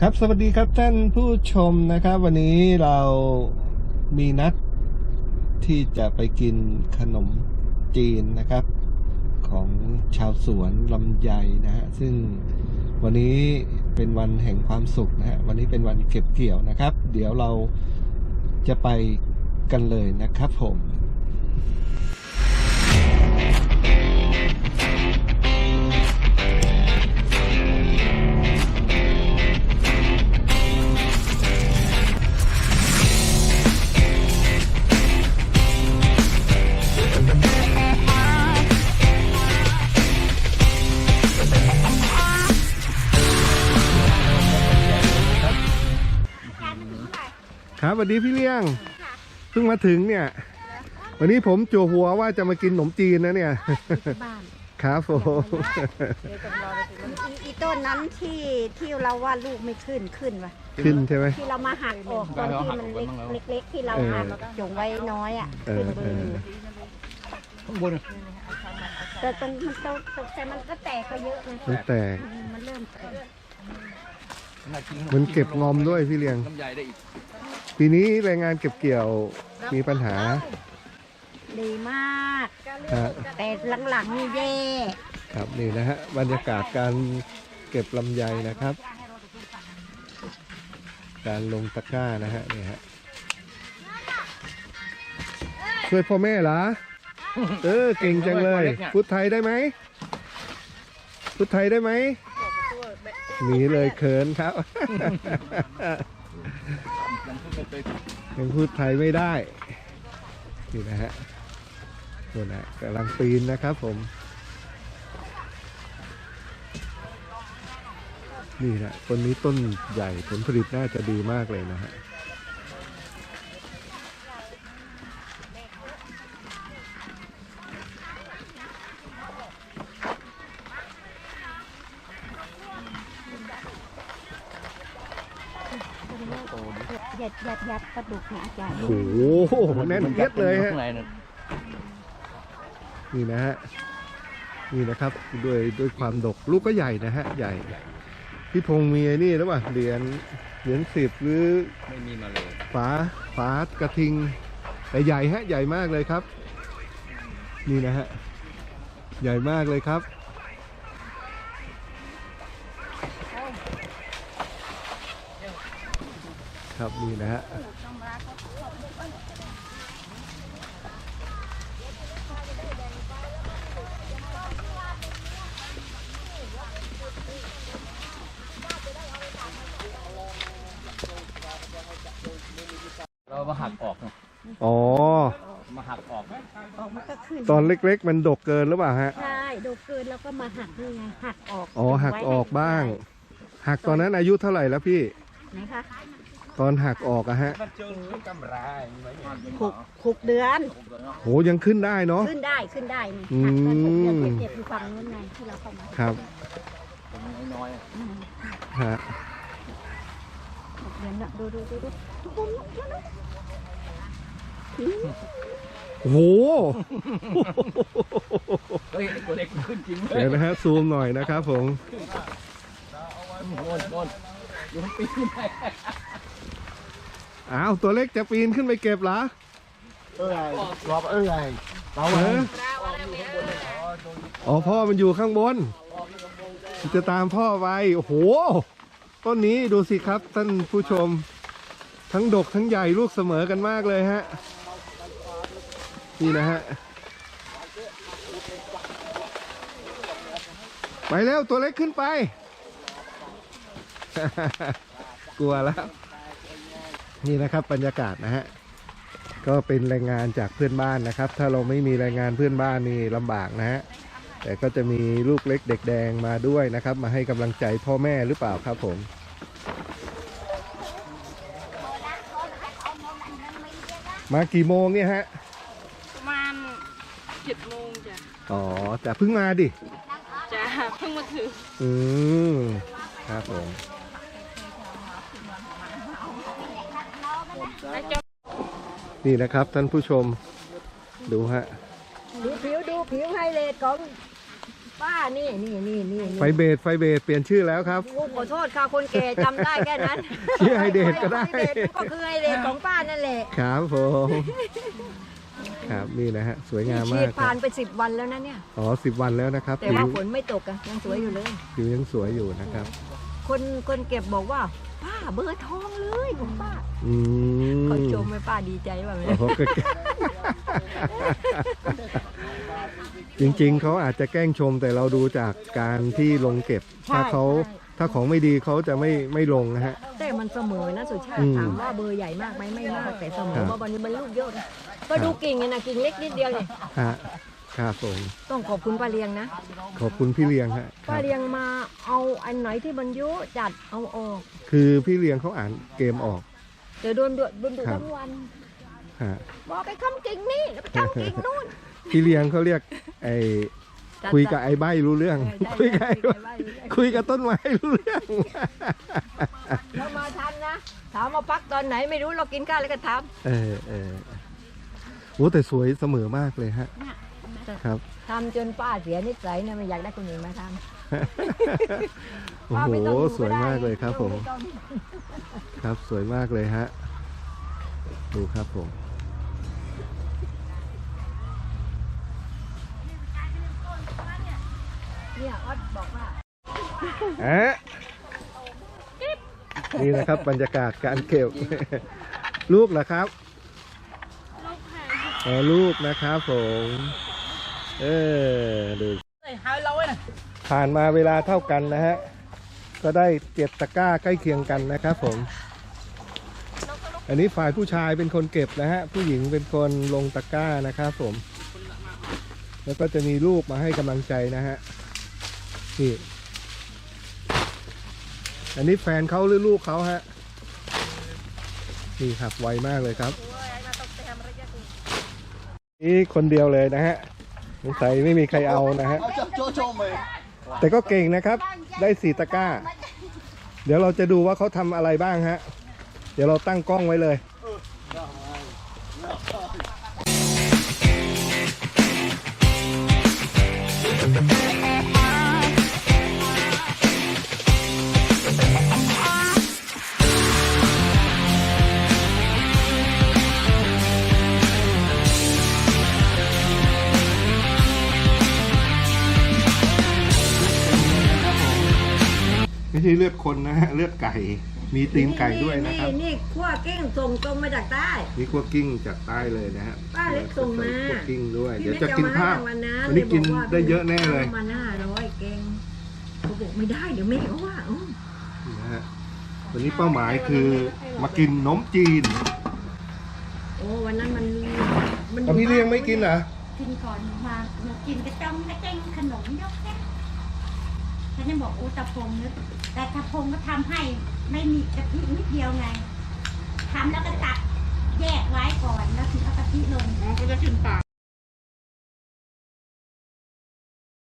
ครับสวัสดีครับท่านผู้ชมนะครับ วันนี้เรามีนัดที่จะไปกินขนมจีนนะครับ ของชาวสวนลำไยนะฮะซึ่งวันนี้เป็นวันแห่งความสุขนะฮะวันนี้เป็นวันเก็บเกี่ยวนะครับ เดี๋ยวเราจะไปกันเลยนะครับผม ครับสวัสดีพี่เลี้ยงเพิ่งมาถึงเนี่ย วันนี้ผมจั่วหัวว่าจะมากินขนมจีนนะเนี่ย บ้านครับผมอีอีต้นนั้นที่ที่เราว่าลูกไม่ขึ้นขึ้นวะขึ้นใช่ไหมที่เรามาหักออกตอนที่มันเล็กเล็กๆที่เราเออหักจงไว้น้อยอะเอขึ้อนเบเอออร์แต่ตรงมันโตแต่มันก็แตกก็เยอะนะมันแตกอืมมันเริ่มแตก มันเก็บงอมด้วยพี่เลี้ยง ลำไยได้อีกปีนี้แรงงานเก็บเกี่ยวมีปัญหาดีมาก ฮะแต่หลังๆนี่แย่ครับนี่นะฮะบรรยากาศการเก็บลำไยนะครับ การลงตะกร้านะฮะนี่ฮะช่วยพ่อแม่เหรอเออเก่งจังเลย พูดไทยได้ไหมพูดไทยได้ไหม หนีเลยเขินครับ ยังพูดไม่เคยยังพูดไทยไม่ได้ นี่นะฮะนี่นะกำลังปีนนะครับผม นี่นะต้นนี้ต้นใหญ่ผลผลิตน่าจะดีมากเลยนะฮะ ยัดยัดยัดกระดูกนะอาจารย์โอ้โหแน่นเอียดเลยฮะข้างในน่ะนี่นะฮะนี่นะครับด้วยด้วยความดกลูกก็ใหญ่นะฮะ ใหญ่พี่พงษ์มีไอ้นี่หรือเปล่าเหรียญเหรียญสิบหรือไม่มีมาเลยฝาฝากระทิง แต่ใหญ่ฮะ ใหญ่มากเลยครับ นี่นะฮะ ใหญ่มากเลยครับ ครับนี่นะฮะเรามาหักออกนะอ๋อ มาหักออกออกมันก็ขึ้นตอนเล็กๆ มันดกเกินหรือเปล่าฮะ ใช่ดูเกินแล้วก็มาหักนี่ไงหักออกอ๋อหักออกบ้าง หักตอนนั้นอายุเท่าไหร่แล้วพี่ ไหนคะ ตอนหักออกอะฮะมันเจอกำไรมีไหมหกหกเดือนโหยังขึ้นได้เนาะขึ้นได้ขึ้นได้นี่อืมหักตอนหกเดือนเจ็บอยู่ฝั่งนู้นไงที่เราเข้ามาครับผมน้อยๆอะอืมฮะหกเดือนละดูดูดูดูทุกคนแล้วนะโอ้โหเฮ้ยไอ้ตัวเล็กมันขึ้นจริงเลยเดี๋ยวนะฮะซูมหน่อยนะครับผมโน่นโน่นอยู่มันปีนขึ้นไป อ้าวตัวเล็กจะปีนขึ้นไปเก็บเหรอ เอ้ยรอบเอ้ยเราเอออ๋อพ่อมันอยู่ข้างบน จะตามพ่อไปโอ้โห ต้นนี้ดูสิครับท่านผู้ชม ทั้งดกทั้งใหญ่ลูกเสมอกันมากเลยฮะ นี่นะฮะ ไปแล้วตัวเล็กขึ้นไป กลัวแล้ว นี่นะครับบรรยากาศนะฮะก็เป็นแรงงานจากเพื่อนบ้านนะครับ ถ้าเราไม่มีแรงงานเพื่อนบ้านนี่ลำบากนะฮะแต่ก็จะมีลูกเล็กเด็กแดงมาด้วยนะครับ มาให้กำลังใจพ่อแม่หรือเปล่าครับผมมากี่โมงเนี่ยฮะประมาณเจ็ดโมงจ้ะอ๋อแต่เพิ่งมาดิจ้ะเพิ่งมาถึงอืมครับผม นี่นะครับท่านผู้ชมดูฮะ ดูผิวดูผิวไฮเลตของป้ป้านี่นี่นี่นี่ไฟเบสไฟเบสเปลี่ยนชื่อแล้วครับโอ้ขอโทษค่ะคนแก่จำได้แค่นั้นชื่อไฮเดทก็ได้ฮเดทก็คือไฮเดทของป้านั่นแหละครับผมครับนี่นะฮะสวยงามฉีมากดครัผ่าบนไปสิบวันแล้วนะเนี่ยอ๋อสิบวันแล้วนะครับ แต่ผิว่าวฝนไม่ตกอะยังสวยอยู่เลยผิวยังสวยอยู่นะครับ คนคนเก็บบอกว่าป้า เบอร์ทองเลยของป้าอืมเขาชมให้ป้าดีใจว่าไหมโอ้โหก็จริงๆ เขาอาจจะแกล้งชมแต่เราดูจากการที่ลงเก็บ ถ้าเขาถ้าของไม่ดีเขาจะไม่ไม่ลงนะฮะ แต่มันเสมอนะสุชาอืติมถามว่าเบอร์ใหญ่มากไหมไม่มากแต่เสมครัอบ ว่าวันนี้มันลูกเยอะนะก็ดูกิ่งเนี่ยนะกิ่งเล็กนิดเดียวเนี่ยฮะ ครับผมต้องขอบคุณป้าเลียงนะขอบคุณพี่เลี้ยงฮะคป้ารับเลียงมาเอาอันไหนที่มันเยอะจัดเอาออกคือพี่เลี้ยงเขาอ่านเกมออก เดี๋ยวโดนดุโดนดุครับ ทั้งวัน ฮะบอกไปคำกิ่งนี่แล้วไปทำกิ่งนู่นพี่เลี้ยงเขาเรียกไอ้จัดคุยกับไอ้ใบรู้เรื่องเออคุยกับได้ไอ้ได้ใบ้ได้ได้คุยกับต้นไม้รู้เรื่อง เรามาทันนะถามมาพักตอนไหนไม่รู้เรากินข้าวแล้วก็ถามเออเออโอ้แต่สวยเสมอมากเลยฮะ ครับ ทำจนป้าเสียนิสัยนะไม่อยากได้คนอื่นมาทโอ้ำป้าโหไม่ต้องดูสวยมากเลยครับ ผม ไต้องครับ สวยมากเลยฮะ ดูครับผม เนี่ยออดบอกว่าอะนี่นะครับบรรยากาศการเก็บ ลูกเหรอครับ ลูกค่ะอ๋อลูกนะครับผม เออดูผ่านมาเวลาเท่ากันนะฮะ ก็ได้เจ็ดตะกร้าใกล้เคียงกันนะครับผม อันนี้ฝ่ายผู้ชายเป็นคนเก็บนะฮะ ผู้หญิงเป็นคนลงตะกร้านะครับผม แล้วก็จะมีรูปมาให้กำลังใจนะฮะ นี่ อันนี้แฟนเขาหรือลูกเขาฮะ นี่ครับไวมากเลยครับ นี่คนเดียวเลยนะฮะ สงสัยไม่มีใครเอานะฮะ เอาจับโจโจมาแต่ก็เก่งนะครับ ได้สี่ตะกร้า เดี๋ยวเราจะดูว่าเขาทำอะไรบ้างฮะ เดี๋ยวเราตั้งกล้องไว้เลย ใช่เลือดคนนะฮะเลือดไก่ มีตีนไก่ด้วยนะครับ นี่ขั้วกิ้งส่งตรงมาจากใต้มีคั่วกิ้งจากใต้เลยนะฮะป้าเล็กส่งมาคั่วกิ้งด้วยพี่เดี๋ยวไม่จะกินข้าวเอมให้รางวัลนะวันนี้กินลบว่าได้เยอะแน่เลยประมาณห้าร้อยเกงเขาบอกไม่ได้เดี๋ยวแม่เขาว่าอืมนะฮะวันนี้เป้าหมายคือมากินนมจีน โอ้วันนั้นมันมันแต่พี่เลี้ยงไม่กินเหรอกินก่อนมาหนูกินกระจ้องกระเจ้งขนมยกแค่ ฉันยังบอกอูตะพงนึกแต่ตะพงก็ทำให้ไม่มีกะทินิดเดียวไงทำแล้วก็ตักแยกไว้ก่อนแล้วถึงเอากะทิลงอ๋อก็จะกินปาก